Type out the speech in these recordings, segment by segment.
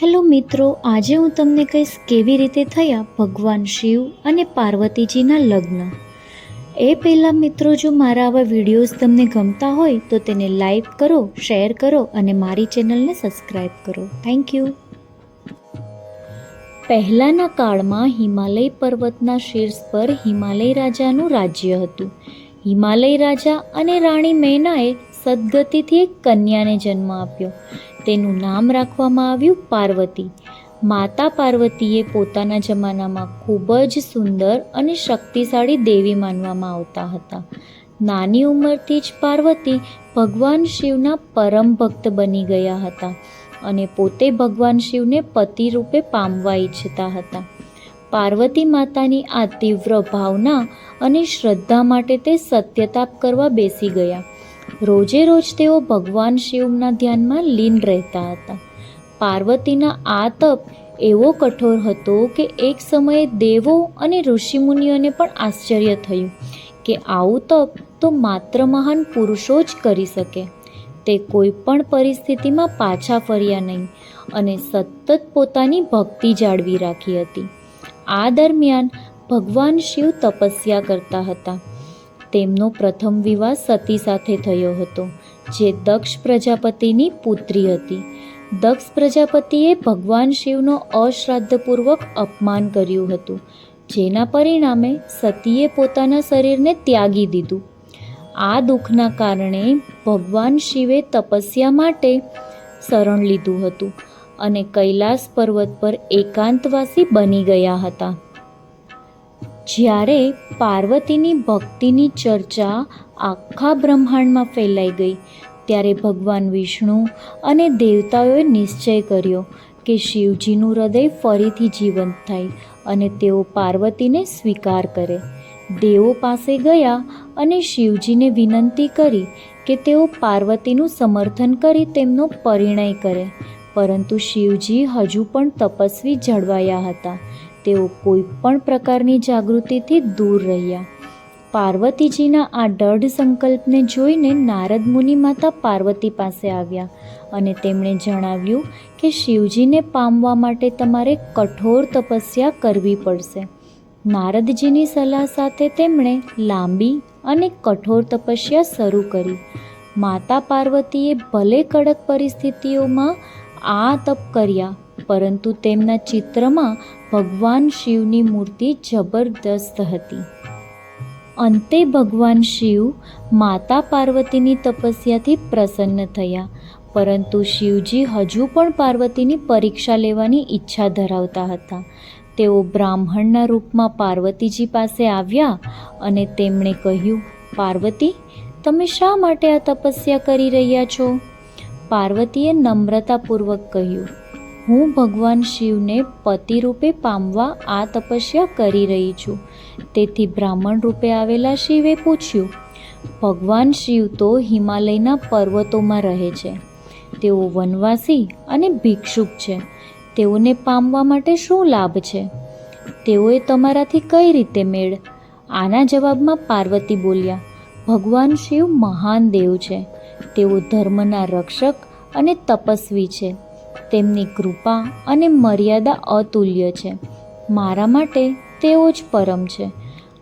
Hello મિત્રો, આજે હું તમને કહીશ કેવી રીતે થયા ભગવાન શિવ અને પાર્વતીજીના લગ્ન. એ પહેલાં મિત્રો, જો મારા આવા વિડીયોઝ તમને ગમતા હોય, તો તેને લાઈક કરો, શેર કરો અને મારી ચેનલને સબસ્ક્રાઈબ કરો. થેન્ક યુ પહેલાંના કાળમાં હિમાલય પર્વતના શીર્ષ પર હિમાલય રાજાનું રાજ્ય હતું. હિમાલય રાજા અને રાણી મેનાએ સદગતિથી એક કન્યાને જન્મ આપ્યો. તેનું નામ રાખવામાં આવ્યું પાર્વતી. માતા પાર્વતીએ પોતાના જમાનામાં ખૂબ જ સુંદર અને શક્તિશાળી દેવી માનવામાં આવતા હતા. નાની ઉંમરથી જ પાર્વતી ભગવાન શિવના પરમ ભક્ત બની ગયા હતા અને પોતે ભગવાન શિવને પતિ રૂપે પામવા ઈચ્છતા હતા. પાર્વતી માતાની આ તીવ્ર ભાવના અને શ્રદ્ધા માટે તે સત્યતાપ કરવા બેસી ગયા. રોજે રોજ તેઓ ભગવાન શિવના ધ્યાનમાં લીન રહેતા હતા. પાર્વતીના આ તપ એવો કઠોર હતો કે એક સમયે દેવો અને ઋષિમુનિઓને પણ આશ્ચર્ય થયું કે આવું તપ તો માત્ર મહાન પુરુષો જ કરી શકે. તે કોઈ પણ પરિસ્થિતિમાં પાછા ફર્યા નહીં અને સતત પોતાની ભક્તિ જાળવી રાખી હતી. આ દરમિયાન ભગવાન શિવ તપસ્યા કરતા હતા. તેમનો પ્રથમ વિવાહ સતી સાથે થયો હતો, જે દક્ષ પ્રજાપતિની પુત્રી હતી. દક્ષ પ્રજાપતિએ ભગવાન શિવનો અશ્રાદ્ધપૂર્વક અપમાન કર્યું હતું, જેના પરિણામે સતીએ પોતાના શરીરને ત્યાગી દીધું. આ દુઃખના કારણે ભગવાન શિવે તપસ્યા માટે શરણ લીધું હતું અને કૈલાસ પર્વત પર એકાંતવાસી બની ગયા હતા. જ્યારે પાર્વતીની ભક્તિની ચર્ચા આખા બ્રહ્માંડમાં ફેલાઈ ગઈ, ત્યારે ભગવાન વિષ્ણુ અને દેવતાઓએ નિશ્ચય કર્યો કે શિવજીનું હૃદય ફરીથી જીવંત થાય અને તેઓ પાર્વતીને સ્વીકાર કરે. દેવો પાસે ગયા અને શિવજીને વિનંતી કરી કે તેઓ પાર્વતીનું સમર્થન કરી તેમનો પરિણય કરે, પરંતુ શિવજી હજુ પણ તપસ્વી જળવાયા હતા. તેઓ કોઈ પણ પ્રકારની જાગૃતિથી દૂર રહ્યા. પાર્વતીજીના આ દૃઢ સંકલ્પને જોઈને નારદ મુનિ માતા પાર્વતી પાસે આવ્યા અને તેમણે જણાવ્યું કે શિવજીને પામવા માટે તમારે કઠોર તપસ્યા કરવી પડશે. નારદજીની સલાહ સાથે તેમણે લાંબી અને કઠોર તપસ્યા શરૂ કરી. માતા પાર્વતીએ ભલે કડક પરિસ્થિતિઓમાં આ તપ કર્યા પરંતુ તેમના ચિત્રમાં ભગવાન શિવની મૂર્તિ જબરદસ્ત હતી. અંતે ભગવાન શિવ માતા પાર્વતીની તપસ્યાથી પ્રસન્ન થયા, પરંતુ શિવજી હજુ પણ પાર્વતીની પરીક્ષા લેવાની ઈચ્છા ધરાવતા હતા. તેઓ બ્રાહ્મણના રૂપમાં પાર્વતીજી પાસે આવ્યા અને તેમણે કહ્યું, પાર્વતી, તમે શા માટે આ તપસ્યા કરી રહ્યા છો? પાર્વતીએ નમ્રતાપૂર્વક કહ્યું હું ભગવાન શિવને પતિ રૂપે પામવા આ તપસ્યા કરી રહી છું. તેથી બ્રાહ્મણ રૂપે આવેલા શિવે પૂછ્યું, ભગવાન શિવ તો હિમાલયના પર્વતોમાં રહે છે. તેઓ વનવાસી અને ભિક્ષુક છે. તેઓને પામવા માટે શું લાભ છે? તેઓએ તમારાથી કઈ રીતે મેળ? આના જવાબમાં પાર્વતી બોલ્યા, ભગવાન શિવ મહાન દેવ છે. તેઓ ધર્મના રક્ષક અને તપસ્વી છે. તેમની કૃપા અને મર્યાદા અતુલ્ય છે. મારા માટે તેઓ જ પરમ છે.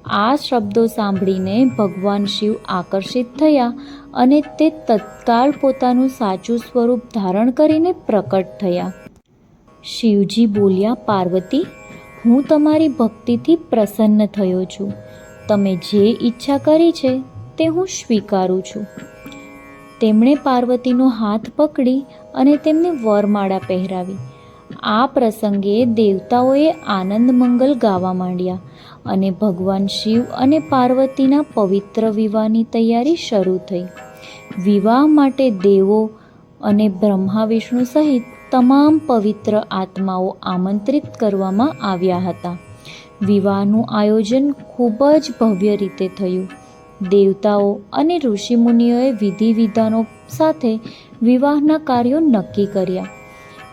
આ શબ્દો સાંભળીને ભગવાન શિવ આકર્ષિત થયા અને તે તત્કાળ પોતાનું સાચું સ્વરૂપ ધારણ કરીને પ્રકટ થયા. શિવજી બોલ્યા, પાર્વતી, હું તમારી ભક્તિથી પ્રસન્ન થયો છું. તમે જે ઈચ્છા કરી છે તે હું સ્વીકારું છું. તેમણે પાર્વતીનો હાથ પકડી અને તેમને વરમાળા પહેરાવી. આ પ્રસંગે દેવતાઓએ આનંદ મંગલ ગાવા માંડ્યા અને ભગવાન શિવ અને પાર્વતીના પવિત્ર વિવાહની તૈયારી શરૂ થઈ. વિવાહ માટે દેવો અને બ્રહ્મા વિષ્ણુ સહિત તમામ પવિત્ર આત્માઓ આમંત્રિત કરવામાં આવ્યા હતા. વિવાહનું આયોજન ખૂબ જ ભવ્ય રીતે થયું. દેવતાઓ અને ઋષિમુનિઓએ વિધિ વિધાનો સાથે વિવાહના કાર્યો નક્કી કર્યા.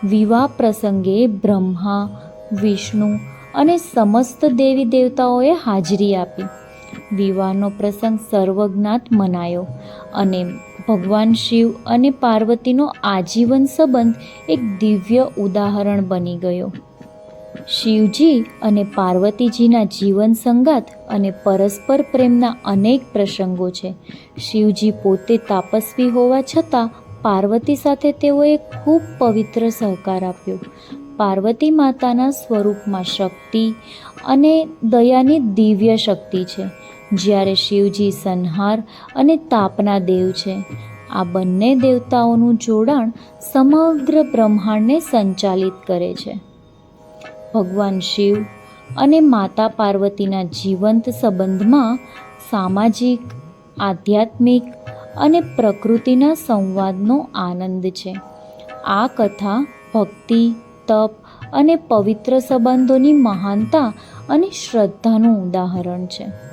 વિવાહ પ્રસંગે બ્રહ્મા, વિષ્ણુ અને સમસ્ત દેવી દેવતાઓએ હાજરી આપી. વિવાહનો પ્રસંગ સર્વજ્ઞાત મનાયો અને ભગવાન શિવ અને પાર્વતીનો આજીવન સંબંધ એક દિવ્ય ઉદાહરણ બની ગયો. શિવજી અને પાર્વતીજીના જીવન સંગાત અને પરસ્પર પ્રેમના અનેક પ્રસંગો છે. શિવજી પોતે તાપસ્વી હોવા છતાં પાર્વતી સાથે તેઓએ ખૂબ પવિત્ર સહકાર આપ્યો. પાર્વતી માતાના સ્વરૂપમાં શક્તિ અને દયાની દિવ્ય શક્તિ છે. જ્યારે શિવજી સંહાર અને તાપના દેવ છે, આ બંને દેવતાઓનું જોડાણ સમગ્ર બ્રહ્માંડને સંચાલિત કરે છે. ભગવાન શિવ અને માતા પાર્વતીના જીવંત સંબંધમાં સામાજિક, આધ્યાત્મિક અને પ્રકૃતિના સંવાદનો આનંદ છે. આ કથા ભક્તિ, તપ અને પવિત્ર સંબંધોની મહાનતા અને શ્રદ્ધાનું ઉદાહરણ છે.